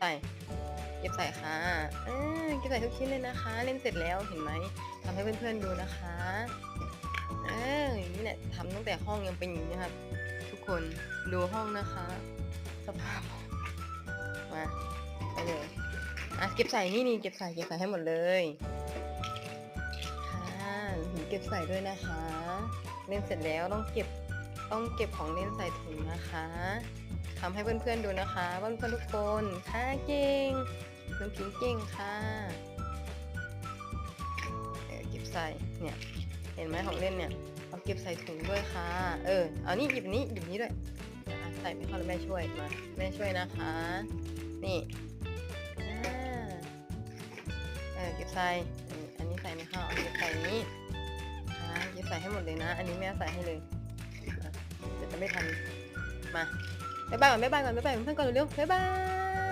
ใส่เก็บใส่ค่ะเออเก็บใส่ทุกชิ้นเลยนะคะ เล่นเสร็จแล้วเห็นไหมทำให้เพื่อนๆดูนะคะเอออย่างนี้เนี่ยทำตั้งแต่ห้องยังเป็นอย่างนี้ครับ ทุกคนดูห้องนะคะ สภาพมาไปเลยอะเก็บใส่นี่นี่เก็บใส่เก็บใส่ให้หมดเลยค่ะหนูเก็บใส่ด้วยนะคะ เล่นเสร็จแล้วต้องเก็บต้องเก็บของเล่นใส่ถุงนะคะ ทำให้เพื่อนๆดูนะคะว่าเพื่อนๆทุกคนค่ะเก่งน้องพิงเก่งค่ะเออเก็บใส่เนี่ยเห็นไหมของเล่นเนี่ยเอาเก็บใส่ถุงด้วยค่ะเออเอานี่หยิบนี้หยิบนี้ด้วยใส่ไม่เข้าแล้วแม่ช่วยมาแม่ช่วยนะคะ นี่เออเก็บใส่อันนี้ใส่ไม่เข้าเอาเก็บใส่นี้ค่ะเย็บใส่ให้หมดเลยนะ อันนี้แม่ใส่ให้เลยเดี๋ยวจะไม่ทันมา บ๊ายบายก่อนบ๊ายบาย